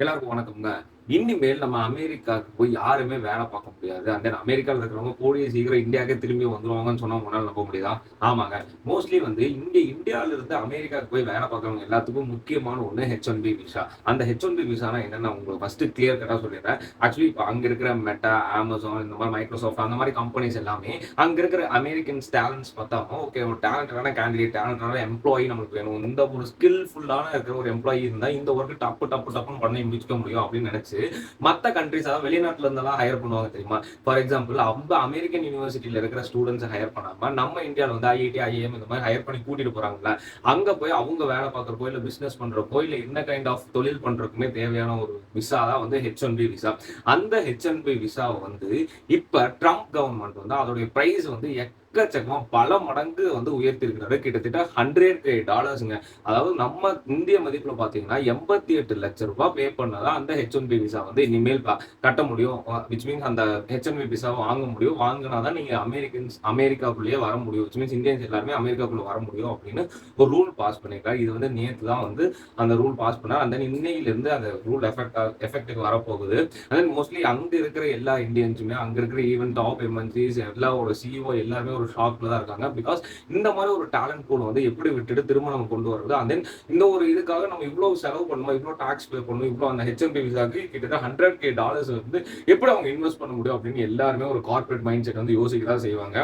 எல்லாருக்கும் வணக்கம்ங்க. இனிமேல் நம்ம அமெரிக்காவுக்கு போய் யாருமே வேலை பார்க்க முடியாது. அந்த அமெரிக்காவில் இருக்கிறவங்க கூடிய சீக்கிரம் இந்தியாவுக்கே திரும்பி வந்துருவாங்கன்னு சொன்னா உங்களால் நம்ப முடியுதா? ஆமாங்க. மோஸ்ட்லி வந்து இங்கே இந்தியாவில இருந்து அமெரிக்காவுக்கு போய் வேலை பார்க்குறவங்க எல்லாத்துக்கும் முக்கியமான ஒன்று ஹெச் ஒன் பி விசா அந்த ஹெச் ஒன் பி விசானா என்னென்ன உங்களுக்கு ஃபர்ஸ்ட் கிளியர் கட்டாக சொல்லிடுறேன். ஆக்சுவலி இப்போ அங்க இருக்கிற மெட்டா அமேசான் இந்த மாதிரி மைக்ரோசாஃப்ட் அந்த மாதிரி கம்பெனிஸ் எல்லாமே அங்க இருக்கிற அமெரிக்கன்ஸ் டேலண்ட்ஸ் பார்த்தாலும் ஓகே ஒரு டேலண்டான கேண்டிடேட் டேலண்டான எம்ப்ளாயி நம்மளுக்கு வேணும். இந்த ஒரு ஸ்கில்ஃபுல்லான இருக்கிற ஒரு எம்ப்ளாயி இருந்தா இந்த ஒர்க்கு டப்பு டப்பு டப்புன்னு பண்ணி முடிச்சுக்க முடியும் அப்படின்னு நினைச்சு மற்ற கண்ட்ரிஸ் அதாவது வெளிநாட்டுல இருந்தெல்லாம் ஹையர் பண்ணுவாங்க தெரியுமா? ஃபார் எக்ஸாம்பிள் அவங்க அமெரிக்கன் யூனிவர்சிட்டியில இருக்கிற ஸ்டூடெண்ட்ஸ் ஹையர் பண்ணாம நம்ம இந்தியாவில் வந்து ஐஐடி ஐஏஎம் இந்த மாதிரி ஹையர் பண்ணி கூட்டிட்டு போறாங்கல்ல அங்க போய் அவங்க வேலை பார்க்குறப்போ இல்லை பிசினஸ் பண்றப்போ இல்லை என்ன கைண்ட் ஆஃப் தொழில் பண்றதுக்குமே தேவையான ஒரு விசா தான் வந்து ஹெச் ஒன் பி விசா அந்த ஹெச் ஒன் பி விசாவை வந்து இப்ப ட்ரம்ப் கவர்மெண்ட் வந்து அதோடைய பிரைஸ் வந்து எக்கச்சக்கமாக பல மடங்கு வந்து உயர்த்திருக்கிறாரு கிட்டத்தட்ட ஹண்ட்ரட் டாலர்ஸுங்க அதாவது நம்ம இந்திய மதிப்பில் பார்த்தீங்கன்னா எண்பத்தி எட்டு லட்ச ரூபாய் பே பண்ணாதான் அந்த ஹெச் ஒன் பி விசா வந்து இனிமேல் கட்ட முடியும். விச் மீன்ஸ் அந்த ஹெச் ஒன் பி விசா வாங்க முடியும். வாங்கினா தான் நீங்கள் அமெரிக்கன்ஸ் அமெரிக்காக்குள்ளேயே வர முடியும். விச் மீன்ஸ் இந்தியன்ஸ் எல்லாருமே அமெரிக்காக்குள்ளே வர முடியும் அப்படின்னு ஒரு ரூல் பாஸ் பண்ணியிருக்காரு இது வந்து நேற்று தான் வந்து அந்த ரூல் பாஸ் பண்ணார். அந்த இன்னையிலேருந்து அந்த ரூல் எஃபெக்ட் எஃபெக்ட்டுக்கு வரப்போகுது. அண்ட் மோஸ்ட்லி அங்கே இருக்கிற எல்லா இந்தியன்ஸுமே அங்கே இருக்கிற ஈவன் டாப் எம்என்சிஸ் எல்லாரோட சிஇஓ எல்லாருமே ஒரு ஷாக்ல தான் இருக்காங்க. பிகாஸ் இந்த மாதிரி ஒரு டேலண்ட் பூல் வந்து எப்படி விட்டுட்டு திரும்ப நம்ம கொண்டு வருது அண்ட் தென் இந்த ஒரு இதுக்காக நம்ம இவ்வளவு செலவு பண்ணணும் இவ்வளவு டாக்ஸ் பே பண்ணணும் இவ்வளவு அந்த ஹெச்எம்பி விசாக்கு கிட்டத்தட்ட ஹண்ட்ரட் கே டாலர்ஸ் வந்து எப்படி அவங்க இன்வெஸ்ட் பண்ண முடியும்? அப்படின்னு எல்லாருமே ஒரு கார்ப்பரேட் மைண்ட் செட் வந்து யோசிக்க தான் செய்வாங்க.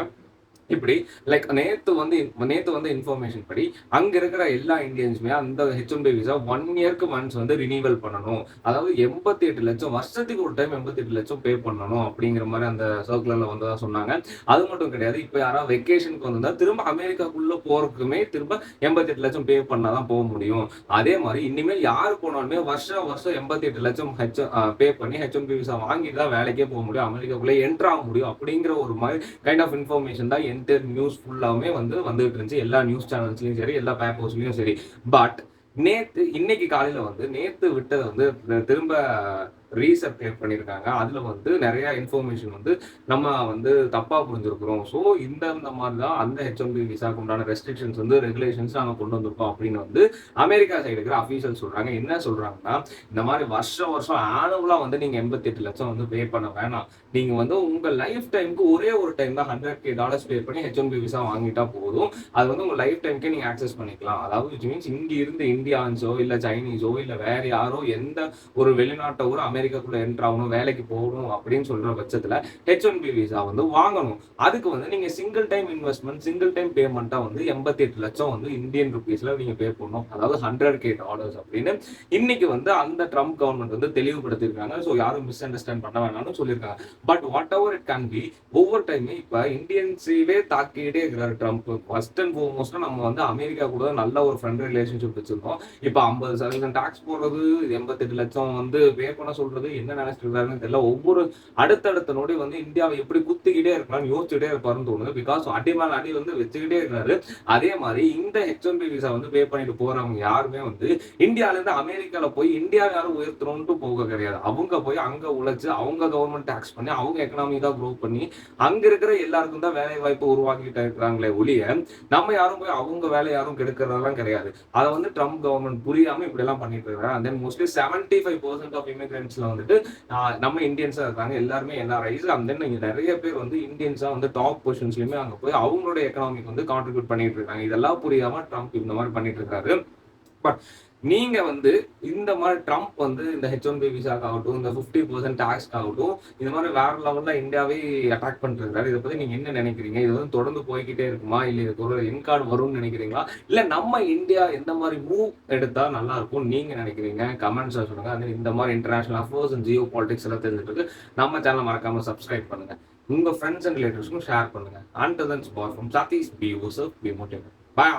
இப்படி லைக் நேத்து வந்து நேத்து வந்து இன்ஃபர்மேஷன் படி அங்க இருக்கிற எல்லா இந்தியன்ஸுமே அந்த H one B visa one இயர்க்கு ஒன்ஸ் வந்து ரினியூவல் பண்ணணும். அதாவது எண்பத்தி எட்டு லட்சம் வருஷத்துக்கு ஒரு டைம் எண்பத்தி எட்டு லட்சம் பே பண்ணணும் அப்படிங்கிற மாதிரி அந்த சர்க்குலர்ல வந்து தான் சொன்னாங்க. அது மட்டும் கிடையாது இப்போ யாராவது வெக்கேஷனுக்கு வந்திருந்தா திரும்ப அமெரிக்காக்குள்ள போறதுக்குமே திரும்ப எண்பத்தி எட்டு லட்சம் பே பண்ணாதான் போக முடியும். அதே மாதிரி இனிமேல் யார் போனாலுமே வருஷம் வருஷம் எண்பத்தி எட்டு லட்சம் ஹெச் பே பண்ணி ஹெச் ஒன் பி விசா வாங்கிட்டு தான் வேலைக்கே போக முடியும் அமெரிக்காக்குள்ளே என்ட்ரு ஆக முடியும் அப்படிங்கிற ஒரு மாதிரி கைண்ட் ஆஃப் இன்ஃபர்மேஷன் தான் என்டர் நியூஸ் ஃபுல்லாமே வந்து வந்துகிட்டு இருந்துச்சு. எல்லா நியூஸ் சேனல்ஸ்லயும் சரி எல்லா பேப்பர்ஸ்லயும் சரி. பட் நேற்று இன்னைக்கு காலையில் வந்து நேற்று விட்டதை வந்து திரும்ப ரீசர்க்குலேட் பண்ணியிருக்காங்க. அதில் வந்து நிறையா இன்ஃபர்மேஷன் வந்து நம்ம வந்து தப்பாக புரிஞ்சிருக்கிறோம். ஸோ இந்த இந்த மாதிரி தான் அந்த ஹெச்எம்பி விசாக்கு உண்டான ரெஸ்ட்ரிக்ஷன்ஸ் வந்து ரெகுலேஷன்ஸ் நாங்கள் கொண்டு வந்திருக்கோம் அப்படின்னு வந்து அமெரிக்கா சைடு இருக்கிற அஃபீஷியல் சொல்கிறாங்க என்ன சொல்கிறாங்கன்னா இந்த மாதிரி வருஷம் வருஷம் ஆனுவலாக வந்து நீங்கள் எண்பத்தி எட்டு லட்சம் வந்து பே பண்ண வேணாம். நீங்கள் வந்து உங்கள் லைஃப் டைமுக்கு ஒரே ஒரு டைம் தான் ஹண்ட்ரட் கே டாலர்ஸ் பே பண்ணி ஹெச்எம்பி விசா வாங்கிட்டா போதும். அது வந்து உங்கள் லைஃப் டைம்க்கே நீங்கள் ஆக்சஸ் பண்ணிக்கலாம். அதாவது விச் மீன்ஸ் இங்கே இருந்து இந்தியான்ஸோ இல்லை சைனீஸோ இல்லை வேறு யாரோ எந்த ஒரு வெளிநாட்டை ஒரு அமெரிக்காக்குள்ள என்ட்ரு ஆகணும் வேலைக்கு போகணும் அப்படின்னு சொல்ற பட்சத்துல ஹெச் ஒன் பி விசா வந்து வாங்கணும். அதுக்கு வந்து நீங்க single time investment single time பேமெண்ட்டா வந்து எண்பத்தி எட்டு லட்சம் வந்து இந்தியன் ருபீஸ்ல நீங்க பே பண்ணணும். அதாவது ஹண்ட்ரட் கே டாலர்ஸ் அப்படின்னு இன்னைக்கு வந்து அந்த ட்ரம்ப் கவர்மெண்ட் வந்து தெளிவுபடுத்திருக்காங்க ஸோ யாரும் மிஸ் அண்டர்ஸ்டாண்ட் பண்ண வேணாம்னு சொல்லியிருக்காங்க. But whatever it can be ஒவ்வொரு டைமே இப்ப இந்தியன்ஸையே தாக்கிட்டே இருக்கிறாரு ட்ரம்ப் ஃபர்ஸ்ட் அண்ட் ஃபோர்மோஸ்ட் நம்ம வந்து அமெரிக்கா கூட நல்ல ஒரு ஃப்ரெண்ட் ரிலேஷன்ஷிப் வச்சிருக்கோம். இப்போ ஐம்பது சதவீதம் டாக்ஸ் போடுறது எண்பத்தெட்டு லட்சம் வந்து பே பண்ண பண்றது என்ன நினைச்சிருக்காருன்னு தெரியல. ஒவ்வொரு அடுத்தடுத்த நொடி வந்து இந்தியாவை எப்படி குத்திக்கிட்டே இருக்கலாம்னு யோசிச்சுட்டே இருப்பாருன்னு தோணுது. பிகாஸ் அடி மேல அடி வந்து வச்சுக்கிட்டே இருக்காரு. அதே மாதிரி இந்த ஹெச் ஒன் பி விசா வந்து பே பண்ணிட்டு போறவங்க யாருமே வந்து இந்தியால இருந்து அமெரிக்கால போய் இந்தியா யாரும் உயர்த்தணும்ட்டு போக கிடையாது. அவங்க போய் அங்க உழைச்சு அவங்க கவர்மெண்ட் டாக்ஸ் பண்ணி அவங்க எக்கனாமிக்கா க்ரோ பண்ணி அங்க இருக்கிற எல்லாருக்கும் தான் வேலை வாய்ப்பு உருவாக்கிட்டு இருக்கிறாங்களே ஒழிய நம்ம யாரும் போய் அவங்க வேலை யாரும் கெடுக்கிறதெல்லாம் கிடையாது. அதை வந்து ட்ரம்ப் கவர்மெண்ட் புரியாம இப்படி எல்லாம் பண்ணிட்டு இருக்காங்க and then mostly seventy five percent of ஸ்டேட்ஸில் வந்துட்டு நம்ம இந்தியன்ஸா இருக்காங்க எல்லாருமே என்ஆர்ஐஸ் அண்ட் தென் இங்க நிறைய பேர் வந்து இந்தியன்ஸாக வந்து டாப் பொசிஷன்ஸ்லையுமே அங்க போய் அவங்களோட எக்கனாமிக் வந்து கான்ட்ரிபியூட் பண்ணிட்டு இருக்காங்க. இதெல்லாம் புரியாம ட்ரம்ப் இந்த மாதிரி பண்ணிட்டு இருக்காரு. பட் நீங்க வந்து இந்த மாதிரி ட்ரம்ப் வந்து இந்த ஹெச் ஒன் பி விசாக்கு ஆகட்டும் இந்த ஃபிஃப்டி பர்சன்ட் டாக்ஸ் ஆகட்டும் இந்த மாதிரி வேற லெவல்ல இந்தியாவே அட்டாக் பண்ணிட்டு இருக்காரு இதை பத்தி நீங்க என்ன நினைக்கிறீங்க? இது வந்து தொடர்ந்து போய்கிட்டே இருக்குமா? இல்ல இதுக்கு ஒரு என் கார்டு வரும்னு நினைக்கிறீங்களா? இல்ல நம்ம இந்தியா எந்த மாதிரி மூவ் எடுத்தா நல்லா இருக்கும் நீங்க நினைக்கிறீங்க? கமெண்ட்ஸ் சொல்லுங்க. அது இந்த மாதிரி international affairs and geopolitics எல்லாம் தெரிஞ்சுட்டு நம்ம சேனல் மறக்காம சப்ஸ்கிரைப் பண்ணுங்க. உங்க ஃப்ரெண்ட்ஸ் அண்ட் ரிலேட்டிவ்ஸ்க்கும் ஷேர் பண்ணுங்க. And thanks for from Satish B Yusuf B motive boy